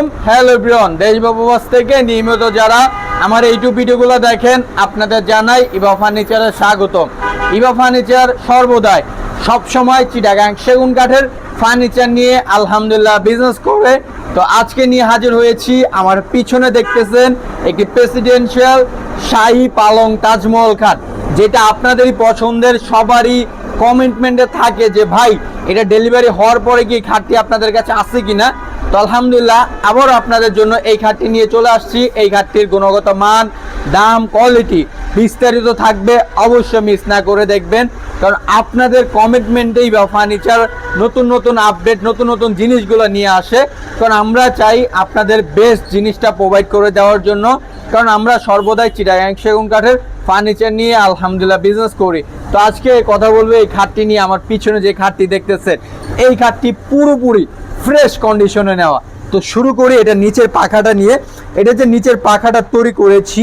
আলাইকুম hello everyone দেশ বা থেকে নিয়মিত যারা আমার ইউটিউব ভিডিওগুলো দেখেন, আপনাদের জানাই ইবা ফার্নিচারের স্বাগতম। ইবা ফার্নিচার সর্বদাই, সবসময় চিটাগাং সেগুন কাঠের ফার্নিচার নিয়ে আলহামদুলিল্লাহ বিজনেস করে। তো আজকে নিয়ে হাজির হয়েছি, আমার পিছনে দেখতেছেন একটি প্রেসিডেন্সিয়াল শাহী পালং তাজমহল খাট, যেটা আপনাদেরই পছন্দের, সবারই কমিটমেন্টে থাকে যে, ভাই, এটা ডেলিভারি হওয়ার পরে কি খাটটি আপনাদের কাছে আছে কিনা? তো আলহামদুলিল্লাহ, আবারও আপনাদের জন্য এই খাটটি নিয়ে চলে আসছি। এই খাটটির গুণগত মান, দাম কোয়ালিটি বিস্তারিত থাকবে, অবশ্যই মিস না করে দেখবেন। কারণ আপনাদের কমিটমেন্টেই বা ফার্নিচার নতুন নতুন আপডেট নতুন নতুন জিনিসগুলো নিয়ে আসে। কারণ আমরা চাই আপনাদের বেস্ট জিনিসটা প্রোভাইড করে দেওয়ার জন্য। কারণ আমরা সর্বদাই চিটাগাং সেগুন কাঠের ফার্নিচার নিয়ে আলহামদুলিল্লাহ বিজনেস করি। তো আজকে কথা বলব, এই খাটটি নিয়ে আমার পিছনে যে খাটটি দেখতেছেন, এই খাটটি পুরোপুরি ফ্রেশ কন্ডিশনে নেওয়া। তো শুরু করি এটা নিচের পাখাটা নিয়ে। এটা যে নিচের পাখাটা তৈরি করেছি,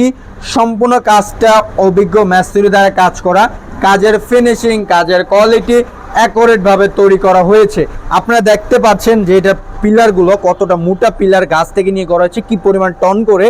সম্পূর্ণ কাজটা অভিজ্ঞ ম্যাস্ত্রি দ্বারা কাজ করা। কাজের ফিনিশিং কাজের কোয়ালিটি অ্যাকোরেট ভাবে তৈরি করা হয়েছে। আপনারা দেখতে পাচ্ছেন যে এটা পিলারগুলো কতটা মোটা পিলার গাছ থেকে নিয়ে করা হয়েছে, কী পরিমাণ টন করে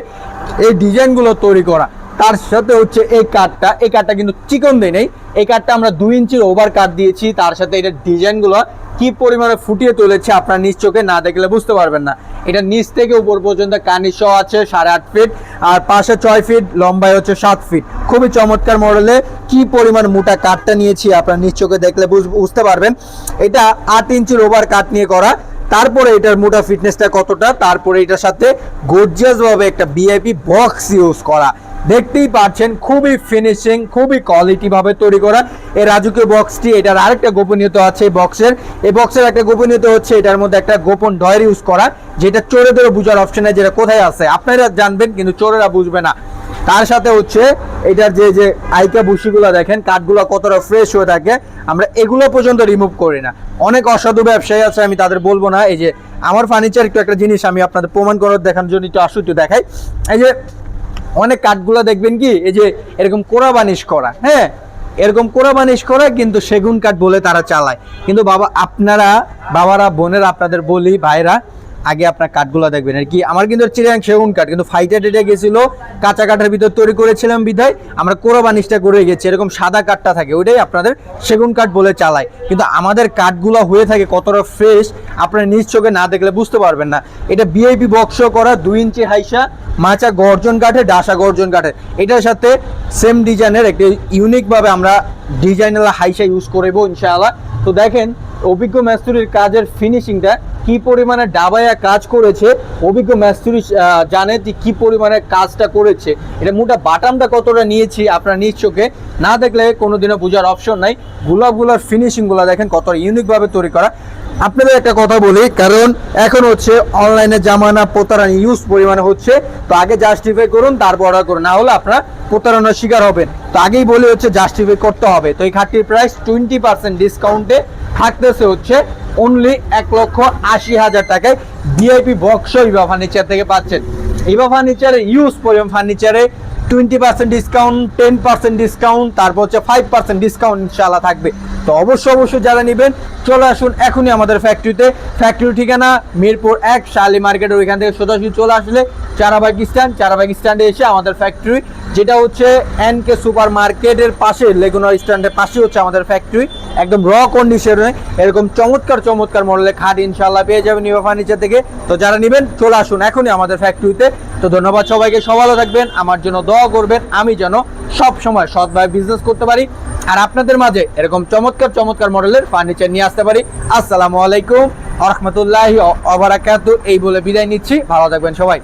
এই ডিজাইনগুলো তৈরি করা। তার সাথে হচ্ছে এই কাঠটা এই কাঠটা কিন্তু চিকন দেয় নেই। এই কাঠটা আমরা দুই ইঞ্চির ওভার কাঠ দিয়েছি, তার সাথে এটা ডিজাইনগুলো কি পরিমাণে ফুটিয়ে তুলেছে আপনার নিজ চোখে না দেখলে বুঝতে পারবেন না। এটা নিচ থেকে উপর পর্যন্ত কানি সহ আছে সাড়ে আট ফিট আর পাশে ছয় ফিট লম্বায় হচ্ছে সাত ফিট খুবই চমৎকার মডেলে কি পরিমাণ মোটা কাঠটা নিয়েছি আপনার নিজ চোখে দেখলে বুঝ- বুঝতে পারবেন। এটা আট ইঞ্চির ওভার কাঠ নিয়ে করা। তারপরে এটার মোটা ফিটনেসটা কতটা? তারপরে এটার সাথে গর্জিয়াস ভাবে একটা বিআইপি বক্স ইউজ করা। দেখতেই পাচ্ছেন, খুবই ফিনিশিং খুবই কোয়ালিটি ভাবে তৈরি করা। এই রাজুকীয় বক্সটি এটার আরেকটা গোপনীয়তা আছে বক্সের এই বক্সের একটা গোপনীয়তা হচ্ছে, এটার মধ্যে একটা গোপন ডয়ের ইউজ করা, যেটা চোরেদেরও বোঝার অপশন যেটা কোথায় আছে। আপনারা জানবেন, কিন্তু চোরেরা বুঝবে না। তার সাথে হচ্ছে, এটার যে যে আইকা বুশিগুলো দেখেন, কাঠগুলো কতটা ফ্রেশ হয়ে থাকে, আমরা এগুলো পর্যন্ত রিমুভ করি না। অনেক অসাধু ব্যবসায়ী আছে, আমি তাদের বলব না। এই যে, আমার ফার্নিচার একটু একটা জিনিস আমি আপনাদের প্রমাণ করার দেখানোর জন্য একটু আসু একটু দেখাই। এই যে অনেক কাঠগুলো দেখবেন কি, এই যে এরকম কোরা বানিশ করা হ্যাঁ? এরকম কোরা বানিশ করা কিন্তু সেগুন কাঠ বলে তারা চালায়। কিন্তু বাবা, আপনারা, বাবারা, বোনের, আপনাদের বলি, ভাইরা আগে আপনার কাঠগুলো দেখবেন। আর কি, আমার কিন্তু চিরাং সেগুন কাঠ, কিন্তু ফাইটে টেটে গেছিল, কাঁচা কাঠের ভিতর তৈরি করেছিলাম বিধায়, আমরা কোরা বানিশটা করে গেছি, এরকম সাদা কাঠটা থাকে, ওইটাই আপনাদের সেগুন কাঠ বলে চালায়। কিন্তু আমাদের কাঠগুলো হয়ে থাকে কতটা ফ্রেশ আপনারা নিজ চোখে না দেখলে বুঝতে পারবেন না। এটা বিআইপি বক্স করা, দুই ইঞ্চি হাইসা, মাচা গর্জন কাঠে, ডাসা গর্জন কাঠে। এটার সাথে সেম ডিজাইনের একটি ইউনিকভাবে আমরা ডিজাইনার হাইসা ইউজ করব ইনশাআল্লাহ। তো দেখেন, অভিজ্ঞ মাস্তুরির কাজের ফিনিশিংটা কি পরিমাণে ডাবায়া কাজ করেছে, অভিজ্ঞ মাস্তুরি জানে যে কী পরিমাণে কাজটা করেছে। এটা মোটা বাটামটা কতটা নিয়েছি আপনার নিজ চোখে। না দেখলে কোনোদিনও বোঝার অপশন নাই। গুলাবগুলার ফিনিশিংগুলো দেখেন কত ইউনিকভাবে তৈরি করা। আপনাদের একটা কথা বলি, কারণ এখন হচ্ছে অনলাইনে জামানা প্রতারণা ইউজ পরিমাণে হচ্ছে, তো আগে জাস্টিফাই করুন, তারপর অর্ডার করুন, না হলে আপনারা প্রতারণার শিকার হবেন। তো আগেই বলে হচ্ছে জাস্টিফাই করতে হবে। তো এই খাটটির প্রাইস টোয়েন্টি পার্সেন্ট ডিসকাউন্টে থাকতেছে হচ্ছে অনলি এক লক্ষ আশি হাজার টাকায় ভিআইপি বক্স ইভা ফার্নিচার থেকে পাচ্ছেন। ইভা ফার্নিচারে ইউজ পরিমাণ ফার্নিচারে twenty percent discount ten percent discount তারপর হচ্ছে ফাইভ পার্সেন্ট ডিসকাউন্ট ইনশাল্লাহ থাকবে। তো অবশ্যই অবশ্যই যারা নেবেন, চলে আসুন এখনই আমাদের ফ্যাক্টরিতে ফ্যাক্টরি ঠিকানা মিরপুর এক, শালি মার্কেটের ওইখান থেকে সোজাসুজি চলে আসলে চারাবাগ স্ট্যান্ড চারাবাগ স্ট্যান্ডে এসে আমাদের ফ্যাক্টরি যেটা হচ্ছে এন কে সুপার মার্কেটের পাশে, লেগুনার স্ট্যান্ডের পাশে হচ্ছে আমাদের ফ্যাক্টরি একদম র কন্ডিশনে এরকম চমৎকার চমৎকার মডেলের খাট ইনশাল্লাহ পেয়ে যাবেন নিবা ফার্নিচার থেকে। তো যারা নেবেন, চলে আসুন এখনই আমাদের ফ্যাক্টরিতে তো ধন্যবাদ সবাইকে সব ভালো থাকবেন, আমার জন্য দোয়া করবেন, আমি যেন সব সময় সৎভাবে বিজনেস করতে পারি। আর আপনাদের মাঝে এরকম চমৎকার চমৎকার মডেলের ফার্নিচার নিয়ে আসতে পারি। আসসালামু আলাইকুম রহমতুল্লাহ অবরাকাত এই বলে বিদায় নিচ্ছি, ভালো থাকবেন সবাই।